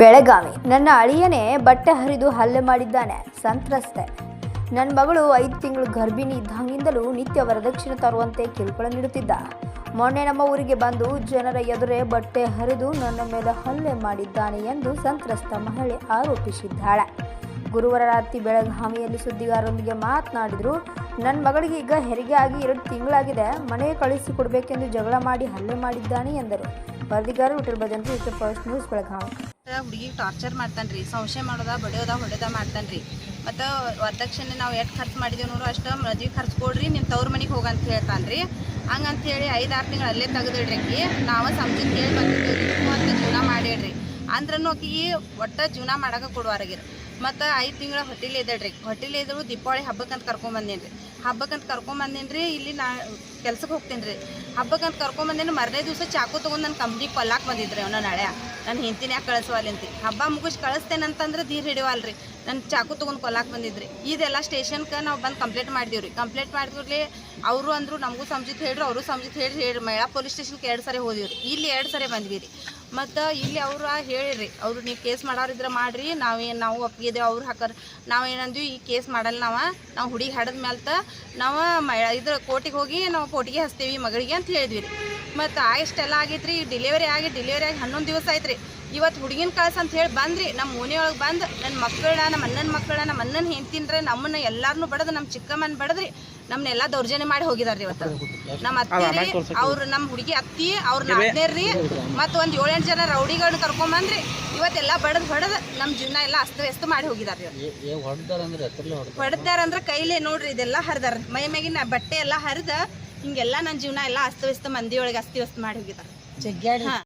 ಬೆಳಗಾವಿ. ನನ್ನ ಅಳಿಯನೇ ಬಟ್ಟೆ ಹರಿದು ಹಲ್ಲೆ ಮಾಡಿದ್ದಾನೆ. ಸಂತ್ರಸ್ತೆ. ನನ್ನ ಮಗಳು ಐದು ತಿಂಗಳು ಗರ್ಭಿಣಿ ಇದ್ದಾಗಿಂದಲೂ ನಿತ್ಯ ವರದಕ್ಷಿಣೆ ತರುವಂತೆ ಕಿರುಕುಳ ನೀಡುತ್ತಿದ್ದ. ಮೊನ್ನೆ ನಮ್ಮ ಊರಿಗೆ ಬಂದು ಜನರ ಎದುರೇ ಬಟ್ಟೆ ಹರಿದು ನನ್ನ ಮೇಲೆ ಹಲ್ಲೆ ಮಾಡಿದ್ದಾನೆ ಎಂದು ಸಂತ್ರಸ್ತ ಮಹಿಳೆ ಆರೋಪಿಸಿದ್ದಾಳೆ. ಗುರುವಾರ ರಾತ್ರಿ ಬೆಳಗಾವಿಯಲ್ಲಿ ಸುದ್ದಿಗಾರರೊಂದಿಗೆ ಮಾತನಾಡಿದರು ನನ್ನ ಮಗಳಿಗೆ ಈಗ ಹೆರಿಗೆ ಆಗಿ ಎರಡು ತಿಂಗಳಾಗಿದೆ. ಮನೆಗೆ ಕಳಿಸಿಕೊಡ್ಬೇಕೆಂದು ಜಗಳ ಮಾಡಿ ಹಲ್ಲೆ ಮಾಡಿದ್ದಾನೆ ಎಂದರು. ವರದಿಗಾರರು ವಿಠಲ್ ಜನರು ಫಸ್ಟ್ ನ್ಯೂಸ್, ಬೆಳಗಾವಿ. ಹುಡುಗಿ ಟಾರ್ಚರ್ ಮಾಡ್ತಾನ್ರಿ. ಸಂಶಯ ಮಾಡೋದ, ಬಡಿಯೋದ, ಹೊಡೆದ ಮಾಡ್ತಾನ್ರಿ. ಮತ್ತು ವರದಕ್ಷಿಣೆ ನಾವು ಎಷ್ಟು ಖರ್ಚು ಮಾಡಿದೆವು ನೋಡು ಅಷ್ಟು ಮದುವೆ ಖರ್ಚು ಕೊಡ್ರಿ ನಿಮ್ಮ ತವ್ರ ಮನೆಗೆ ಹೋಗಂತ ಹೇಳ್ತಾನ್ರಿ. ಹಂಗಂತ ಹೇಳಿ ಐದು ಆರು ತಿಂಗಳು ಅಲ್ಲೇ ತೆಗೆದಿಡ್ರಿ ನಾವು ಸಂಜೆ ಕೇಳಿ ಬಂದಿದ್ದೀವಿ ಅಂತ ಜೀವನ ಮಾಡಿಡ್ರಿ ಅಂದ್ರೂ ಆಕಿಗೆ ಒಟ್ಟು ಜೀವನ ಮಾಡೋಕೆ ಕೊಡುವಾರಾಗಿರ ಮತ್ತು ಐದು ತಿಂಗಳ ಹೊಟ್ಟೆಲಿ ಇದ್ದಾಳ್ರಿ ಹೊಟ್ಟೆಲಿ ಇದ್ರು ದೀಪಾವಳಿ ಹಬ್ಬಕ್ಕಂತ ಕರ್ಕೊಂಡ್ ರೀ ಹಬ್ಬಕ್ಕಂತ ಕರ್ಕೊಂಬಂದೇನಿ ಇಲ್ಲಿ ನಾ ಕೆಲ್ಸಕ್ಕೆ ಹೋಗ್ತೀನಿ ರೀ ಹಬ್ಬಕ್ಕಂತ ಕರ್ಕೊಂಬಂದೇನು ಮರನೇ ದಿವಸ ಚಾಕು ತೊಗೊಂಡು ನನ್ನ ಕಂಪ್ನಿಗೆ ಕೊಲ್ಲಾಕ್ ಬಂದಿದ್ರಿ ಅವನ ನಾಳೆ ನಾನು ಹಿಂತಿನ ಯಾಕೆ ಕಳಿಸುವಲ್ಲಂತಿ ಹಬ್ಬ ಮುಗಿಸಿ ಕಳಿಸ್ತೇನಂತಂದ್ರೆ ಧೀರ್ ಹಿಡಿವಲ್ರಿ. ನನ್ನ ಚಾಕು ತೊಗೊಂಡು ಕೊಲ್ಲಾಕ್ ಬಂದಿದ್ರಿ. ಇದೆಲ್ಲ ಸ್ಟೇಷನ್ಗೆ ನಾವು ಬಂದು ಕಂಪ್ಲೇಂಟ್ ಮಾಡಿದೀವಿ ರೀ ಕಂಪ್ಲೇಂಟ್ ಮಾಡಿದ್ರಲ್ಲಿ ಅವರು ಅಂದರು ನಮಗೂ ಸಂಜಿತ್ ಹೇಳಿರಿ, ಅವರು ಸಂಜಿತ್ ಹೇಳಿ ಹೇಳಿ ಮಹಿಳಾ ಪೊಲೀಸ್ ಸ್ಟೇಷನ್ಗೆ ಎರಡು ಸರಿ ಹೋದಿವ್ರಿ. ರೀ ಇಲ್ಲಿ ಎರಡು ಸರಿ ಬಂದ್ವಿ ರೀ. ಮತ್ತು ಇಲ್ಲಿ ಅವ್ರು ಹೇಳಿರಿ, ಅವರು ನೀವು ಕೇಸ್ ಮಾಡೋರಿದ್ರೆ ಮಾಡ್ರಿ, ನಾವೇನು ನಾವು ಒಪ್ಪಿಗೆದೇವು ಅವ್ರು ಹಾಕರ್ ನಾವು ಏನಂದ್ವಿ, ಈ ಕೇಸ್ ಮಾಡಲ್ಲ ನಾವು ನಾವು ಹುಡುಗಿ ಹಾಡಿದ ಮ್ಯಾಲ್ತ ನಾವು ಮ ಇದ್ರ ಕೋರ್ಟಿಗೆ ಹೋಗಿ ನಾವು ಕೋರ್ಟಿಗೆ ಹಚ್ತೀವಿ ಮಗಳಿಗೆ ಅಂತ ಹೇಳಿದ್ವಿ ರೀ ಮತ್ತು ಆಯಿಷ್ಟೆಲ್ಲ ರೀ ಡೆಲಿವರಿ ಆಗಿ ಡಿಲಿವರಿ ಆಗಿ ಹನ್ನೊಂದು ದಿವಸ ಆಯ್ತು ಇವತ್ತು ಹುಡುಗಿನ ಕಳ್ಸ ಅಂತ ಹೇಳಿ ಬಂದ್ರಿ ನಮ್ಮ ಮನೆಯೊಳಗೆ ಬಂದು ನನ್ನ ಮಕ್ಕಳ ನಮ್ಮ ಅಣ್ಣನ ಮಕ್ಕಳ ನಮ್ಮ ಅಣ್ಣನ ಹೆಂಡ್ತಿನ್ರೆ ನಮ್ಮನ್ನ ಎಲ್ಲಾರನ್ನೂ ಬಡದು ನಮ್ಮ ಚಿಕ್ಕಮ್ಮನ ಬಡದ್ರಿ. ನಮ್ಮನ್ನೆಲ್ಲ ದೌರ್ಜನ್ಯ ಮಾಡಿ ಹೋಗಿದಾರ್ರಿ ಇವತ್ತು. ನಮ್ಮ ಅತ್ತೆ ಅವ್ರ ಅವ್ರು ನಮ್ಮ ಹುಡುಗಿ ಅತ್ತಿ ಅವ್ರ ನಾದ್ನೇರ್ರಿ ಮತ್ತು ಒಂದು ಏಳೆಂಟು ಜನ ರೌಡಿಗಳನ್ನ ಕರ್ಕೊಂಬಂದ್ರಿ ಇವತ್ತೆಲ್ಲ ಬಡದ್ ಹೊಡೆದು ನಮ್ಮ ಜೀವನ ಎಲ್ಲ ಅಸ್ತವ್ಯಸ್ತ ಮಾಡಿ ಹೋಗಿದಾರ್ರಿ ಇವತ್ತು. ಹೊಡೆದಾರಂದ್ರೆ ಕೈಲೇ ನೋಡ್ರಿ ಇದೆಲ್ಲ ಹರಿದಾರ. ಮೈ ಮ್ಯಾಗಿನ ಬಟ್ಟೆ ಎಲ್ಲ ಹರಿದ ಹಿಂಗೆಲ್ಲ ನನ್ನ ಜೀವನ ಎಲ್ಲ ಅಸ್ತವ್ಯಸ್ತ ಮಂದಿಯೊಳಗೆ ಒಳಗೆ ಅಸ್ತವ್ಯಸ್ತ ಮಾಡಿ ಹೋಗಿದಾರ. ಹಾ.